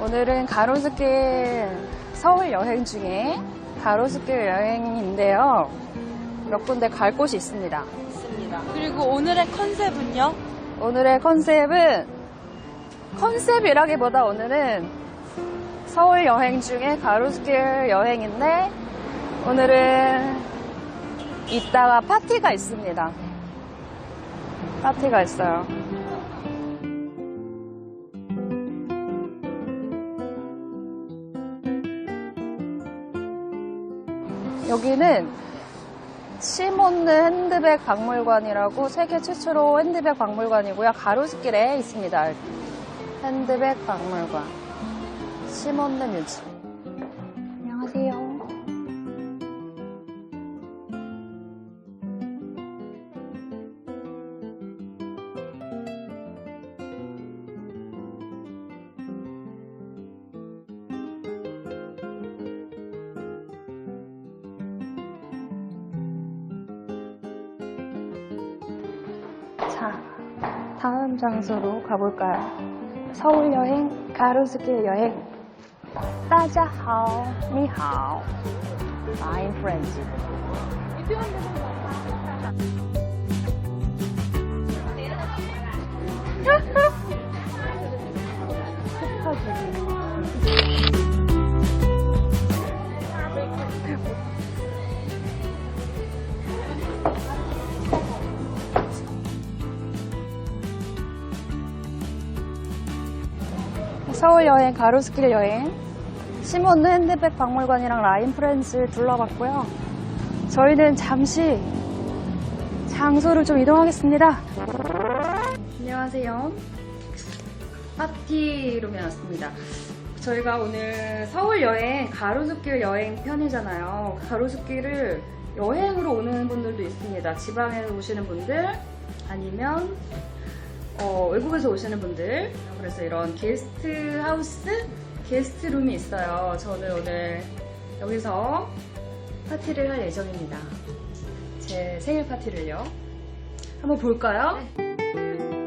오늘은 가로수길 서울 여행 중에 가로수길 여행인데요. 몇 군데 갈 곳이 있습니다. 있습니다. 그리고 오늘의 컨셉은요? 오늘의 컨셉은 컨셉이라기보다 오늘은 서울 여행 중에 가로수길 여행인데 오늘은 이따가 파티가 있습니다. 파티가 있어요. 여기는 시몬느 핸드백 박물관이라고 세계 최초로 핸드백 박물관이고요. 가로수길에 있습니다. 핸드백 박물관. 시몬느 뮤지. 안 다음 장소로 가볼까요? 서울 여행, 가로수길 여행. 따자하오, 니하오. I'm friends. 하하. 서울 여행, 가로수길 여행. 시몬느 핸드백 박물관이랑 라인 프렌즈 둘러봤고요. 저희는 잠시 장소를 좀 이동하겠습니다. 안녕하세요. 파티룸에 왔습니다. 저희가 오늘 서울 여행 가로수길 여행 편이잖아요. 가로수길을 여행으로 오는 분들도 있습니다. 지방에서 오시는 분들 아니면 어, 외국에서 오시는 분들 그래서 이런 게스트 하우스 게스트 룸이 있어요. 저는 오늘 여기서 파티를 할 예정입니다. 제 생일 파티를요. 한번 볼까요? 어,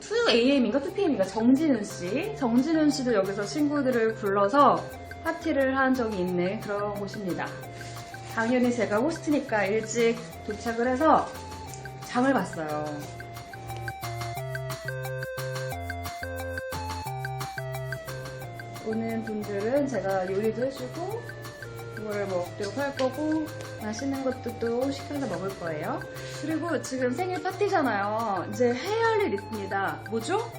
2AM인가 2PM인가 정진훈 씨. 정진훈 씨도 여기서 친구들을 불러서 파티를 한 적이 있는 그런 곳입니다. 당연히 제가 호스트니까 일찍 도착을 해서 장을 봤어요. 오는 분들은 제가 요리도 해주고 뭘 먹도록 할 거고 맛있는 것도 또 시켜서 먹을 거예요. 그리고 지금 생일 파티잖아요. 이제 해야 할 일 있습니다. 뭐죠?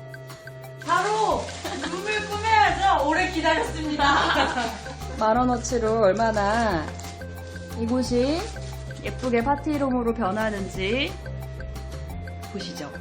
바로 룸을 꾸며야죠. 오래 기다렸습니다. 만 원어치로 얼마나 이곳이 예쁘게 파티룸으로 변하는지 보시죠.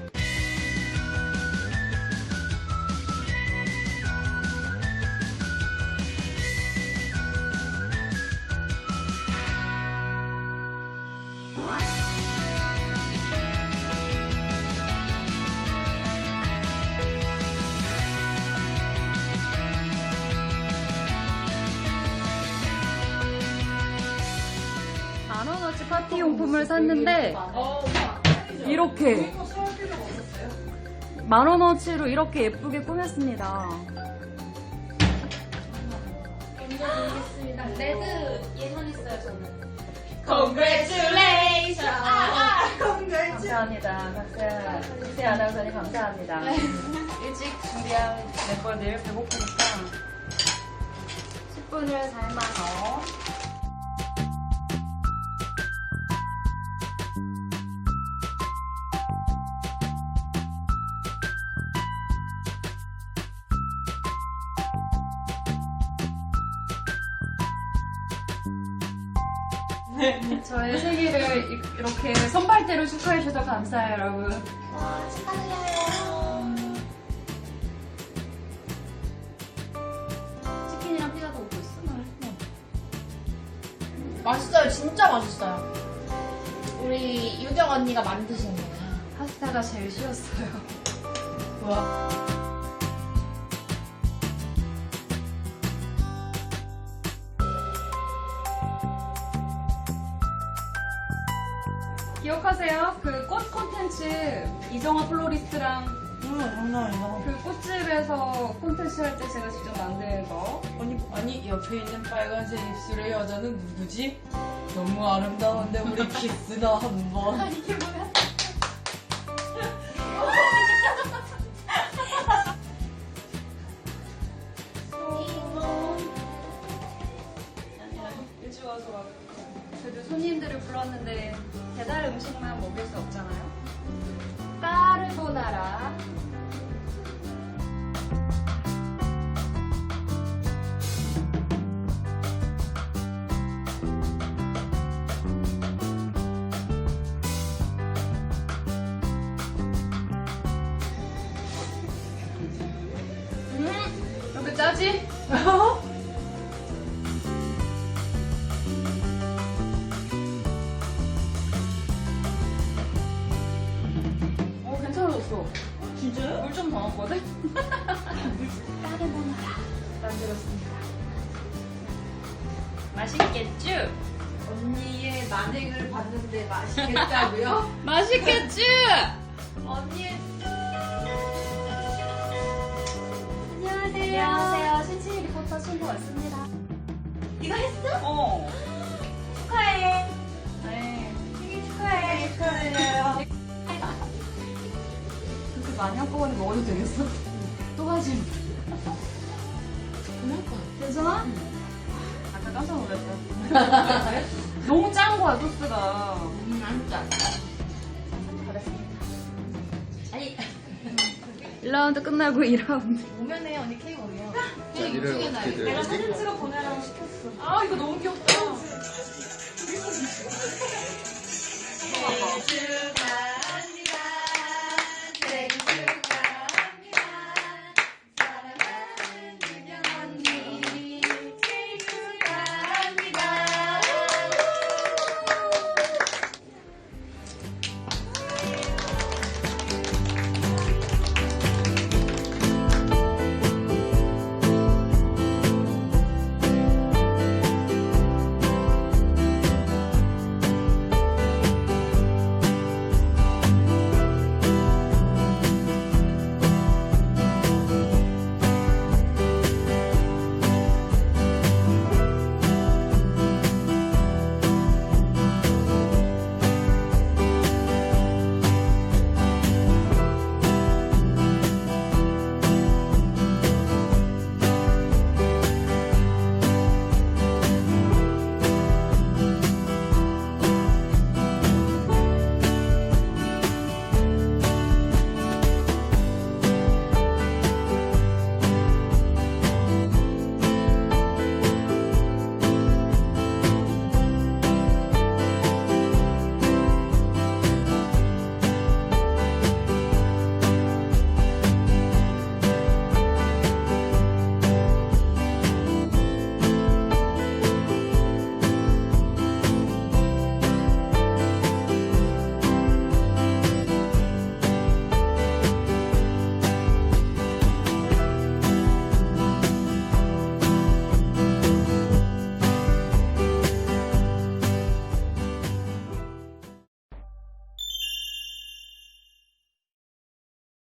파티 용품을 샀는데 이렇게 만원어치로 이렇게 예쁘게 꾸몄습니다. 레드 예선 있어요 저는. Congratulations. 아, 아. 감사합니다. 박세아, 박세아 아나운서님 감사합니다. 일찍 준비한 멤버들 배고프니까 10분을 삶아서 저의 생일을 이- 이렇게 선발대로 축하해 주셔서 감사해요, 여러분. 와 축하드려요. 치킨이랑 피자도 먹고 있어. 맛있어요. 진짜 맛있어요. 우리 유경 언니가 만드신 거예요. 파스타가 제일 쉬웠어요. 와. 기억하세요? 그 꽃 콘텐츠 이정화 플로리스트랑 응, 장난 아니다. 그 꽃집에서 콘텐츠 할 때 제가 직접 만든 거. 아니, 아니, 옆에 있는 빨간색 입술의 여자는 누구지? 너무 아름다운데 우리 키스나 한 번. 이게 뭐야? 그래도 손님들을 불렀는데 배달 음식만 먹일 수 없잖아요. 까르보나라. 음, 이렇게 짜지? 더 넣었거든? 까르보나라 만들었습니다. 맛있겠죠? 언니의 만행을 봤는데 맛있겠다고요? 맛있겠죠? 언니의 안녕하세요. 안녕하세요. 신치 리포터 친구 왔습니다. 이거 했어? 어. 축하해. 네. 생일 축하해. 축하드려요. 많이 한꺼번에 먹어도 되겠어? 또. 그럴 거 괜찮아? 아까 깜짝 놀랐다. 너무 짠 거야, 소스가. 음, 안 짜. 아니, 1라운드 끝나고 2라운드. 오면에 언니 케이크 올려. 자기를 어떻게 내가 돼야지? 사진 찍어 보내라고 시켰어. 아, 이거 너무 귀엽다. 축하해.